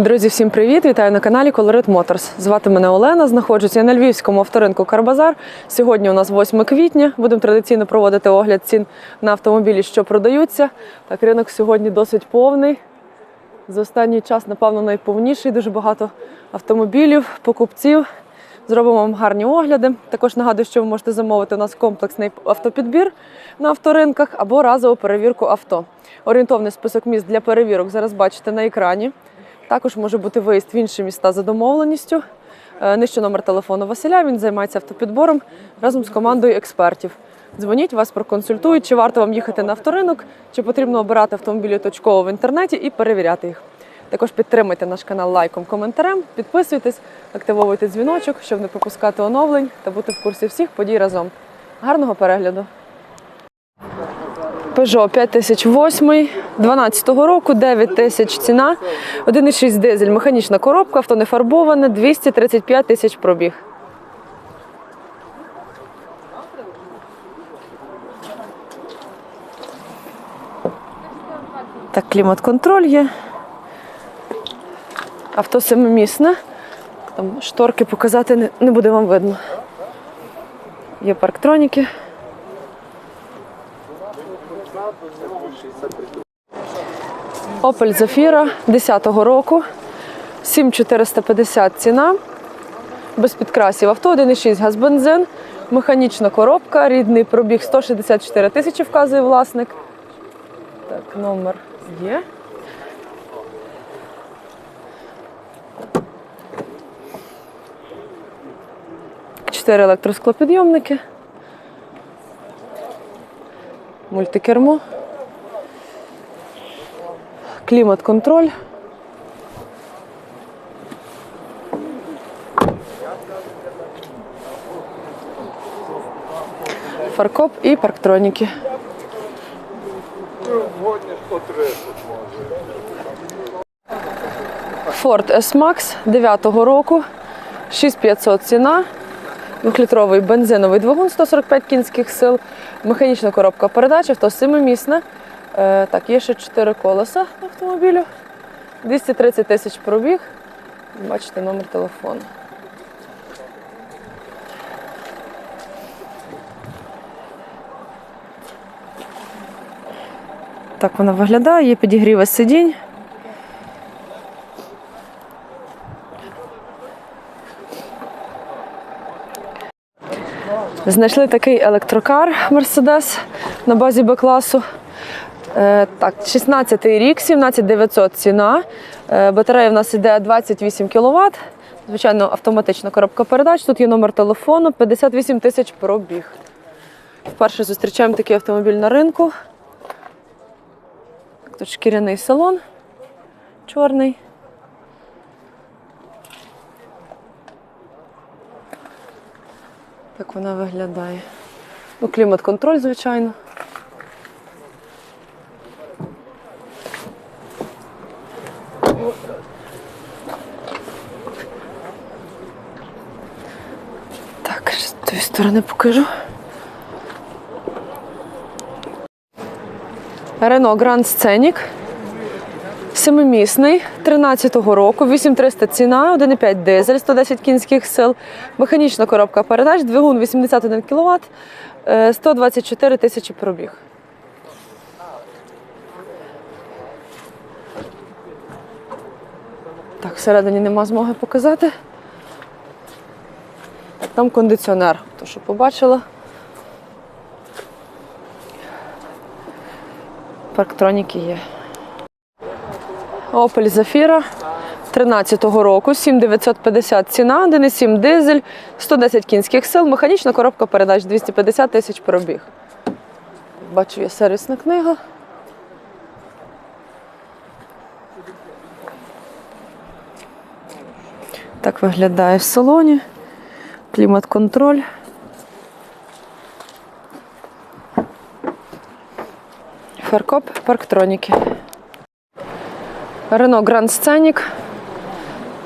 Друзі, всім привіт! Вітаю на каналі Colorit Motors. Звати мене Олена. Знаходжуся на львівському авторинку Карбазар. Сьогодні у нас 8 квітня. Будемо традиційно проводити огляд цін на автомобілі, що продаються. Так, ринок сьогодні досить повний. За останній час, напевно, найповніший. Дуже багато автомобілів, покупців. Зробимо вам гарні огляди. Також нагадую, що ви можете замовити у нас комплексний автопідбір на авторинках або разову перевірку авто. Орієнтовний список міст для перевірок зараз бачите на екрані. Також може бути виїзд в інші міста за домовленістю. Е, Нижче номер телефону Василя. Він займається автопідбором разом з командою експертів. Дзвоніть, вас проконсультують, чи варто вам їхати на авторинок, чи потрібно обирати автомобілі точково в інтернеті і перевіряти їх. Також підтримуйте наш канал лайком, коментарем, підписуйтесь, активовуйте дзвіночок, щоб не пропускати оновлень та бути в курсі всіх подій разом. Гарного перегляду! Peugeot 5008 12 року, 9 тисяч ціна, 1,6 дизель, механічна коробка, авто не фарбоване, 235 тисяч пробіг. Так, клімат-контроль є. Авто семимісне. Там шторки показати не, буде вам видно. Є парктроніки. Opel Zafira 10-го року. 7450 ціна. Без підкрасів. Авто 1,6 газ бензин, механічна коробка, рідний пробіг 164 тисячі вказує власник. Так, номер є. Чотири електросклопідйомники. Мультикермо. Клімат-контроль. Фаркоп і парктроніки. Ford S-Max 9-го року. 6500 ціна. Двохлітровий бензиновий двигун 145 кінських сил, механічна коробка передач, авто семимісне. Е, так, є ще 4 колеса автомобілю. 230 тисяч пробіг. Бачите номер телефону. Так вона виглядає, є підігріва сидінь. Знайшли такий електрокар Мерседес на базі Б-класу. Е, так, 16 рік, 17900 ціна. Е, батарея в нас йде 28 кВт. Звичайно, автоматична коробка передач. Тут є номер телефону, 58 тисяч пробіг. Вперше зустрічаємо такий автомобіль на ринку. Тут шкіряний салон чорний. Так вона виглядає. Ну, клімат-контроль, звичайно. Так, з тої сторони покажу. Рено Гранд Сценік. Семимісний 13-го року, 8300 ціна, 1,5 дизель, 110 кінських сил, механічна коробка передач, двигун 81 кВт, 124 тисячі пробіг. Так, всередині нема змоги показати. Там кондиціонер, то що побачила. Парктроніки є. Opel Zafira 13-го року, 7950 ціна, 1,7 дизель, 110 кінських сил, механічна коробка передач 250 тисяч пробіг. Бачу, є сервісна книга. Так виглядає в салоні. Клімат-контроль. Фаркоп, парктроніки. Renault Grand Scenic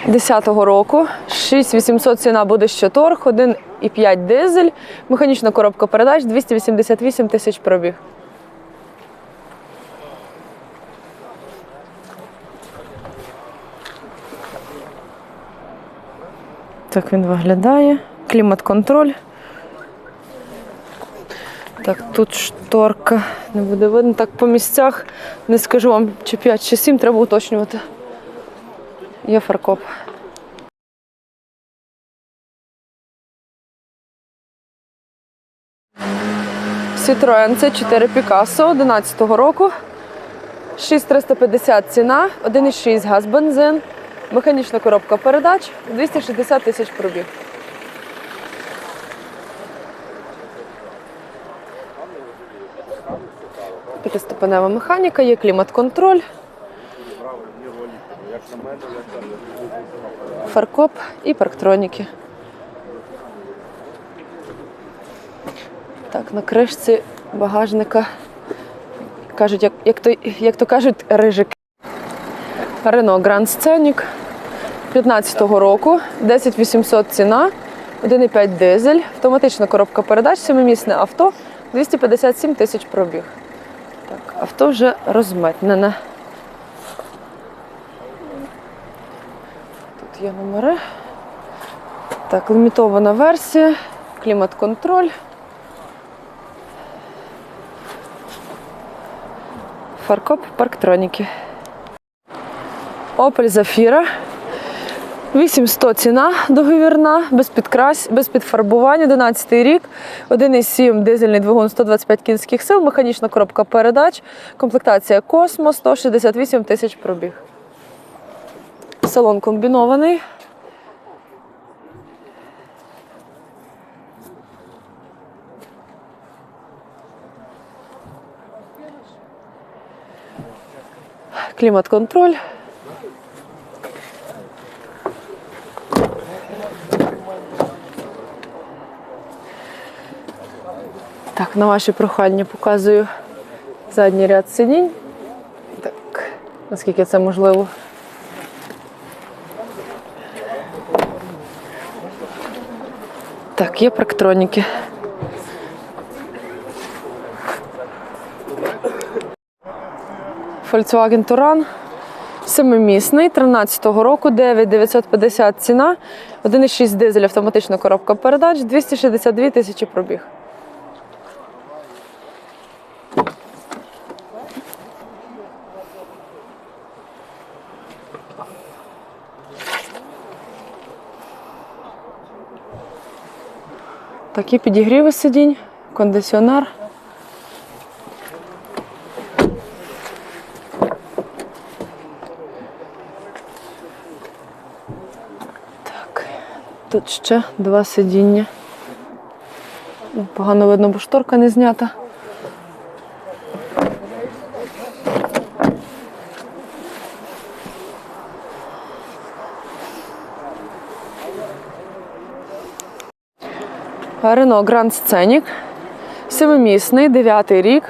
10-го року. 6800 ціна буде ще торг, 1,5 дизель, механічна коробка передач, 288 тисяч пробіг. Так він виглядає. Клімат-контроль. Так, тут шторка не буде видно. Так, по місцях не скажу вам, чи 5, чи 7, треба уточнювати. Є фаркоп. Citroen C4 Picasso 11 року. 6350 ціна, 1,6 газ бензин, механічна коробка передач, 260 тисяч пробіг. П'ятиступенева механіка, є клімат-контроль. Фаркоп і парктроніки. Так, на кришці багажника кажуть, як, як, то, як то кажуть, рижик. Renault Grand Scenic 15-го року, 10800 ціна, 1,5 дизель, автоматична коробка передач, семимісне авто, 257 тисяч пробіг. Авто вже розметнене. Тут є номери. Так, лімітована версія, клімат-контроль. Фаркоп парктроніки. Opel Zafira. 800 ціна договірна, без підкрась, без підфарбування, 11 рік, 1,7 дизельний двигун 125 кінських сил, механічна коробка передач, комплектація Космос, 168 тисяч пробіг. Салон комбінований. Клімат-контроль. На ваші прохання показую задній ряд сидінь. Так, наскільки це можливо. Так, є парктроніки. Volkswagen Touran. Семимісний, 13-го року, 9950 ціна, 1,6 дизель, автоматична коробка передач, 262 тисячі пробіг. Такі підігріви сидінь, кондиціонер. Так, тут ще два сидіння. Погано видно, бо шторка не знята. Рено Гранд Сценік. Семимісний, 9 рік.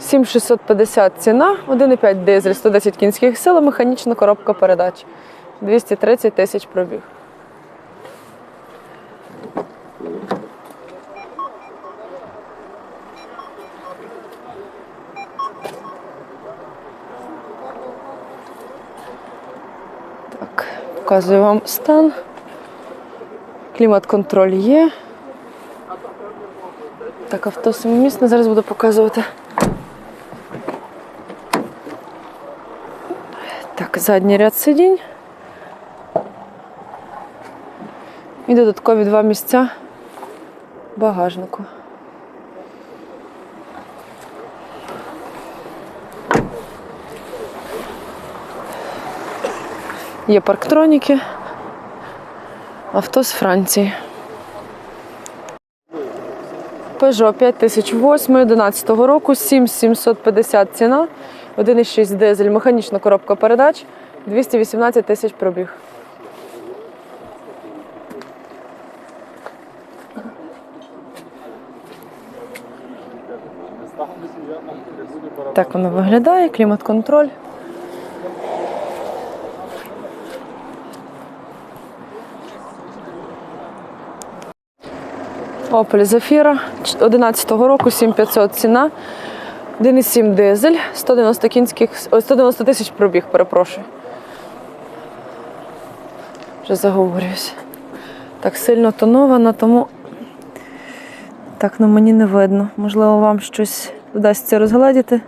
7650 ціна, 1,5 дизель, 110 кінських сил, механічна коробка передач. 230 тисяч пробіг. Так, показую вам стан. Клімат-контроль є. Так, авто семимісне, зараз буду показувати. Так, задній ряд сидінь. І додаткові два місця багажнику. Є парктроніки. Авто з Франції. Peugeot 5008 11 року, 7750 ціна, 1,6 дизель, механічна коробка передач, 218 тисяч пробіг. Так воно виглядає, клімат-контроль. Opel Zafira 11 року, 7500 ціна. 1,7 дизель, 190 кінських, ой, 190 тисяч пробіг, перепрошую. Вже заговорююсь. так сильно тонована, тому так на мені не видно. Можливо, вам щось вдасться розгледіти.